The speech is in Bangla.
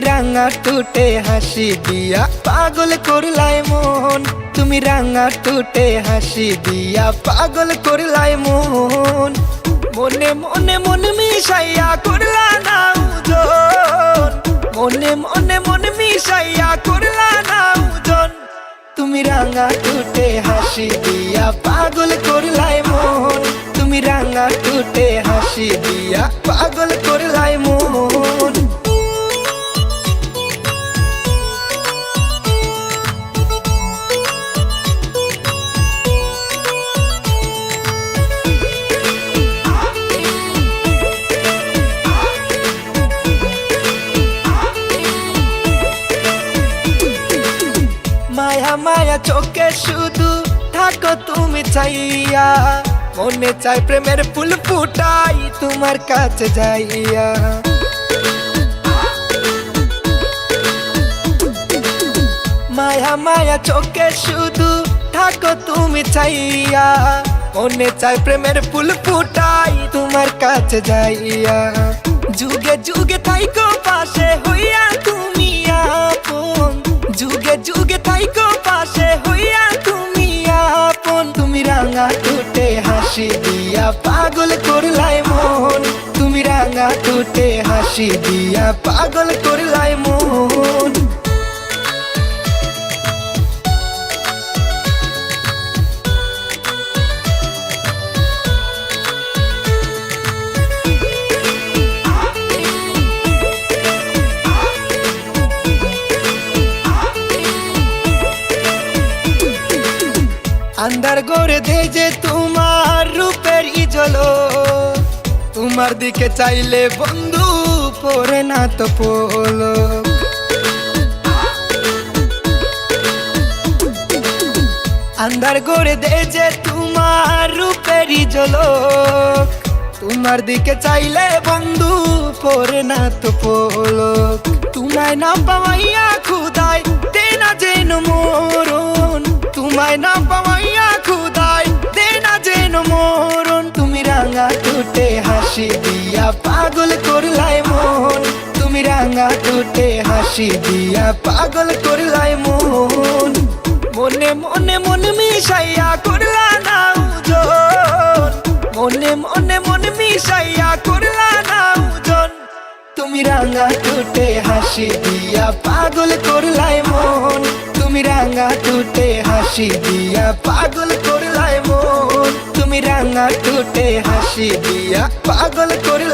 রাঙা টুটে হাসি দিয়া পাগল করলাই মন। তুমি রাঙা টুটে হাসি দিয়া পাগল করলাই মন। মনে মনে মনে মিশাইয়া করলা না উজন। মনে মনে মনে মিশাইয়া করলা না উজন। তুমি রাঙা টুটে হাসি দিয়া পাগল করলাই মন। তুমি রাঙা টুটে হাসি দিয়া পাগল করলাই মন। মায়া চোখে শুধু থাকো তুমি চাইয়া। মনে চাই প্রেমের ফুল ফুটাই তোমার কাছে যাইয়া। মায়া মায়া চোখে শুধু থাকো তুমি চাইয়া। মনে চাই প্রেমের ফুল ফুটাই তোমার কাছে যাইয়া। যুগে যুগে থাইকো পাশে হাসি দিয়া পাগল করলাই মন। তুমি রাঙা টুটে হাসি দিয়া পাগল করলাই আন্দার গড়ে দে যে তোমার রূপের ইজলো। তোমার দিকে চাইলে বন্ধু পরে না তো পোলো। আন্দার গড়ে দে যে তোমার রূপের তোমার দিকে চাইলে বন্ধু পরে না তো পোলক তোমায় রাঙা টুটে হাসি দিয়া পাগল করলাই মন। মনে মনে মনে মিশাইয়া করলা না মনে মনে মনে মিশাইয়া করলা না উজন তুমি রাঙা টুটে হাসি দিয়া পাগল করলাই মন। তুমি রাঙা টুটে হাসি দিয়া পাগল করলাই মন। তুমি রাঙা টুটে হাসি দিয়া পাগল করলাই